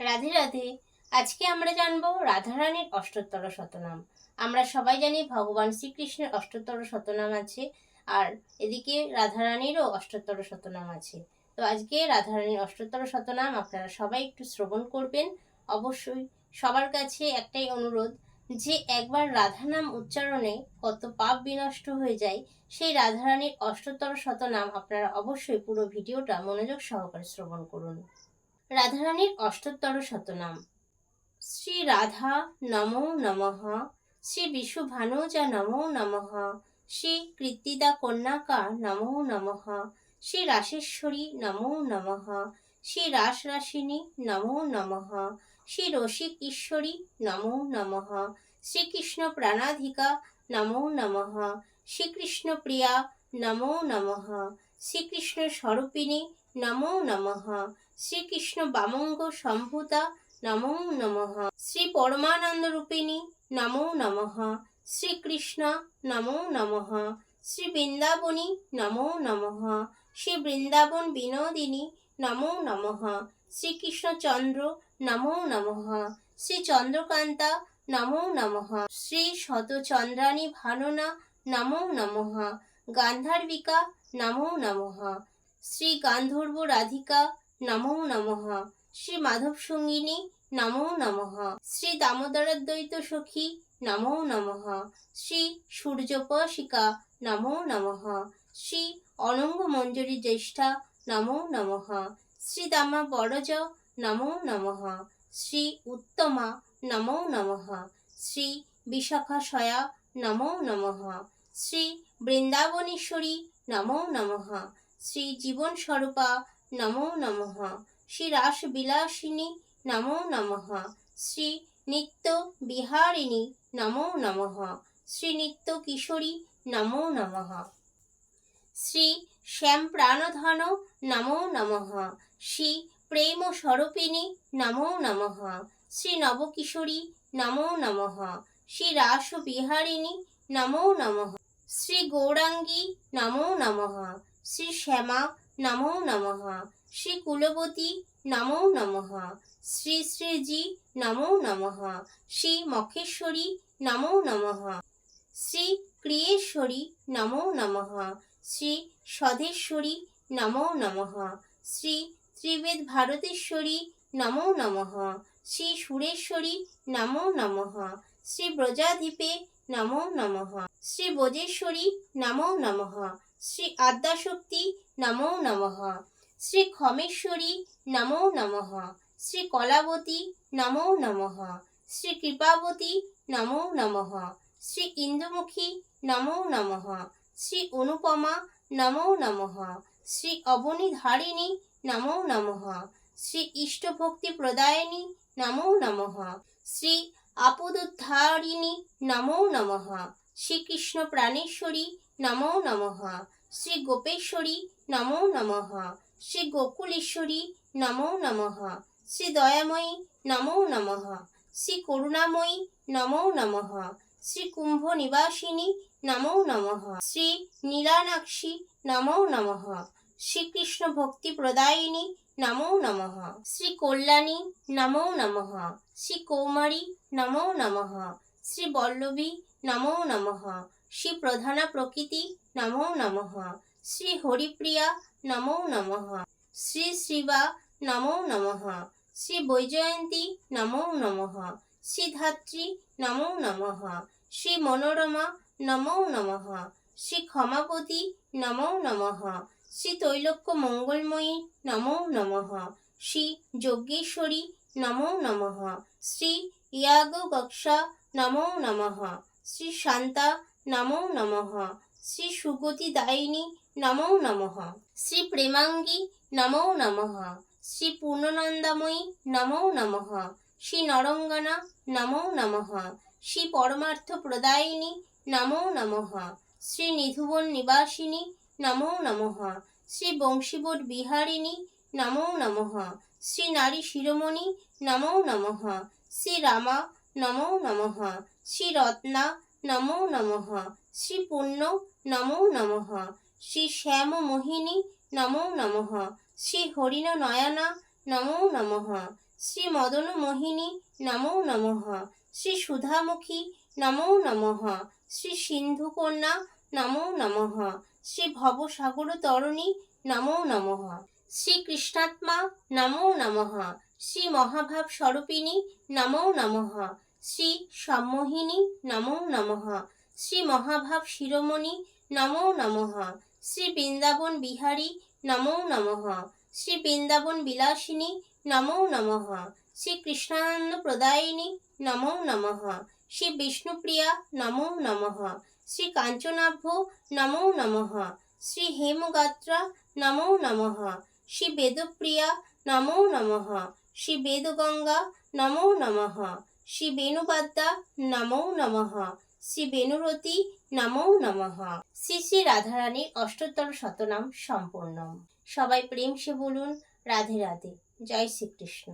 রাধে রাধে। আজকে আমরা জানব রাধারানীর অষ্টোত্তর শতনাম। আমরা সবাই জানি ভগবান শ্রীকৃষ্ণের অষ্টোত্তর শতনাম আছে, আর এদিকে রাধারানীরও অষ্টোত্তর শতনাম আছে। তো আজকে রাধারানীর অষ্টোত্তর শতনাম আপনারা সবাই একটু শ্রবণ করবেন। অবশ্যই সবার কাছে একটাই অনুরোধ যে একবার রাধা নাম উচ্চারণে কত পাপ বিনষ্ট হয়ে যায়, সেই রাধারানীর অষ্টোত্তর শতনাম আপনারা অবশ্যই পুরো ভিডিওটা মনোযোগ সহকারে শ্রবণ করুন। রাধারানীর অষ্টোত্তর শতনাম। শ্রী রাধা নমো নমঃ। শ্রী বিশুভানুজা নমো নমঃ। শ্রী কৃত্তিদা কন্যাকা নমো নমঃ। শ্রী রাসেশ্বরী নমো নমঃ। শ্রী রাসরাসিনী নমো নমঃ। শ্রী রসিক ঈশ্বরী নমো নমঃ। শ্রীকৃষ্ণ প্রাণাধিকা নমো নমঃ। শ্রীকৃষ্ণ প্রিয়া নমো নমঃ। শ্রীকৃষ্ণ স্বরূপিণী নমো নমঃ। শ্রীকৃষ্ণ বামঙ্গ সম্ভূতা নমো নমঃ। শ্রী পরমানন্দ রূপিণী নমো নমঃ। শ্রীকৃষ্ণ নমো নমঃ। শ্রী বৃন্দাবনী নমো নমঃ। শ্রী বৃন্দাবন বিনোদিনী নমো নমঃ। শ্রীকৃষ্ণচন্দ্র নমো নমঃ। শ্রী চন্দ্রকান্তা নমো নমঃ। শ্রী শতচন্দ্রাণী ভাননা নমো নমঃ। গান্ধার্বিকা নমো নমঃ। শ্রী গান্ধর্ব রাধিকা, নমো নমঃ। শ্রী মাধব সঙ্গিনী, নমো নমঃ। শ্রী দামোদরদ্বৈত সখী, নমো নমঃ। শ্রী সূর্যপশিকা, নমো নমঃ। শ্রী অনঙ্গ মঞ্জরি জ্যেষ্ঠা, নমো নমঃ। শ্রী দামা বড়জ নমো নমঃ। শ্রী উত্তমা, নমো নমঃ। শ্রী বিশাখা সয়া নমো নমঃ। শ্রী বৃন্দাবনেশ্বরী নমো নমঃ। শ্রী জীবন স্বরূপা নমো নমঃ। শ্রী রাস বিলাসিনী নমো নমঃ। শ্রী নিত্য বিহারিণী নমো নমঃ। শ্রী নিত্য কিশোরী নমো নমঃ। শ্রী শ্যাম প্রাণধন নমো নমঃ। শ্রী প্রেম স্বরূপিণী নমো নমঃ। শ্রী নবকিশোরী নমো নমঃ। শ্রী রাস বিহারিণী নমো নমঃ। শ্রী গৌরাঙ্গী নমো নমঃ। শ্রী শ্যামা নমো নমঃ। শ্রী কুলবতী নমো নমঃ। শ্রী শ্রীজি নমো নমঃ। শ্রী মখেশ্বরী নমো নমঃ। শ্রী ক্রিয়েশ্বরী নমো নমঃ। শ্রী স্বধেশ্বরী নমো নমঃ। শ্রী ত্রিবেদ ভারতেশ্বরী নমো নমঃ। শ্রী সুরেশ্বরী নমো নমঃ। শ্রী ব্রজাধিপে নমো নমঃ শ্রী বজেশ্বরী নমো নমঃ শ্রী আদ্যাশক্তি নমো নমঃ শ্রী ক্ষমেশ্বরী নমো নমঃ শ্রী কলাবতী নমো নমঃ শ্রী কৃপাবতী নমো নমঃ শ্রী ইন্দুমুখী নমো নমঃ শ্রী অনুপমা নমো নমঃ শ্রী অবনীধারিণী নমো নমঃ শ্রী ইষ্টভক্তি প্রদায়িনী নমো নমঃ শ্রী আপদুদ্ধারিণী নমো নমঃ। শ্রীকৃষ্ণ প্রাণেশ্বরী নমো নমঃ। শ্রী গোপেশ্বরী নমো নমঃ। শ্রী গোকুলেশ্বরী নমো নমঃ। শ্রী দয়াময়ী নমো নমঃ। শ্রী করুণাময়ী নমো নমঃ। শ্রী কুম্ভ নিবাসিনী নমো নমঃ। শ্রী নীলানাক্ষী নমো নমঃ। শ্রীকৃষ্ণ ভক্তি প্রদায়িনী নমো নমঃ শ্রী কল্যাণী নমো নমঃ শ্রী কৌমারী নমো নমঃ শ্রী বল্লভী নমো নমঃ শ্রী প্রধানা প্রকৃতি নমো নমঃ শ্রী হরিপ্রিয়া নমো নমঃ শ্রী শ্রীবা নমো নমঃ শ্রী বৈজয়ন্তী নমো নমঃ শ্রী ধাত্রী নমো নমঃ শ্রী মনোরমা নমো নমঃ শ্রী ক্ষমাপতি নমো নমঃ শ্রী তৈলক্য মঙ্গলময়ী নমো নমঃ শ্রী যজ্ঞেশ্বরী নমো নমঃ শ্রী ইয়াগ গক্ষা নমো নমঃ শ্রী শান্তা নমো নমঃ শ্রী সুগতি দায়িনী নমো নমঃ শ্রী প্রেমাঙ্গী নমো নমঃ শ্রী পূর্ণনন্দাময়ী নমো নমঃ শ্রী নরঙ্গনা নমো নমঃ শ্রী পরমার্থ প্রদায়িনী নমো নমঃ শ্রী নিধুবন নিবাসিনী নমো নমঃ। শ্রী বংশীবোট বিহারিণী নমো নমঃ। শ্রী নারী শিরোমণি নমো নমঃ। শ্রী রামা নমো নমঃ। শ্রী রত্না নমো নমঃ। শ্রী পুণ্য নমো নমঃ। শ্রী শ্যাম মোহিনী নমো নমঃ। শ্রী হরিণ নয়না নমো নমঃ। শ্রী মদন মোহিনী নমো নমঃ। শ্রী সুধামুখী নমো নমঃ শ্রী সিন্ধুকন্যা নমো নমঃ শ্রী ভবসাগর তরণী নমো নমঃ শ্রী কৃষ্ণাত্মা নমো নমঃ শ্রী মহাভাব স্বরূপিণী নমো নমঃ শ্রী সম্মোহিনী নমো নমঃ শ্রী মহাভাব শিরোমণি নমো নমঃ শ্রী বৃন্দাবন বিহারী নমো নমঃ শ্রী বৃন্দাবন বিলাসিনী নমো নমঃ শ্রী কৃষ্ণানন্দ প্রদায়িনী নমো নমঃ শ্রী বিষ্ণুপ্রিয়া নমো নমঃ। শ্রী কাঞ্চনাভ্য নমো নমঃ। শ্রী হেমগাত্রা নমো নমঃ। শ্রী বেদপ্রিয়া নমো নমঃ। শ্রী বেদগঙ্গা নমো নমঃ। শ্রী বেণুবাদ্দা নমো নমঃ। শ্রী বেনুরতি নমো নমঃ। শ্রী শ্রী রাধারানীর অষ্টোত্তর শতনাম সম্পূর্ণ সবাই প্রেম সে বলুন, রাধে রাধে। জয় শ্রীকৃষ্ণ।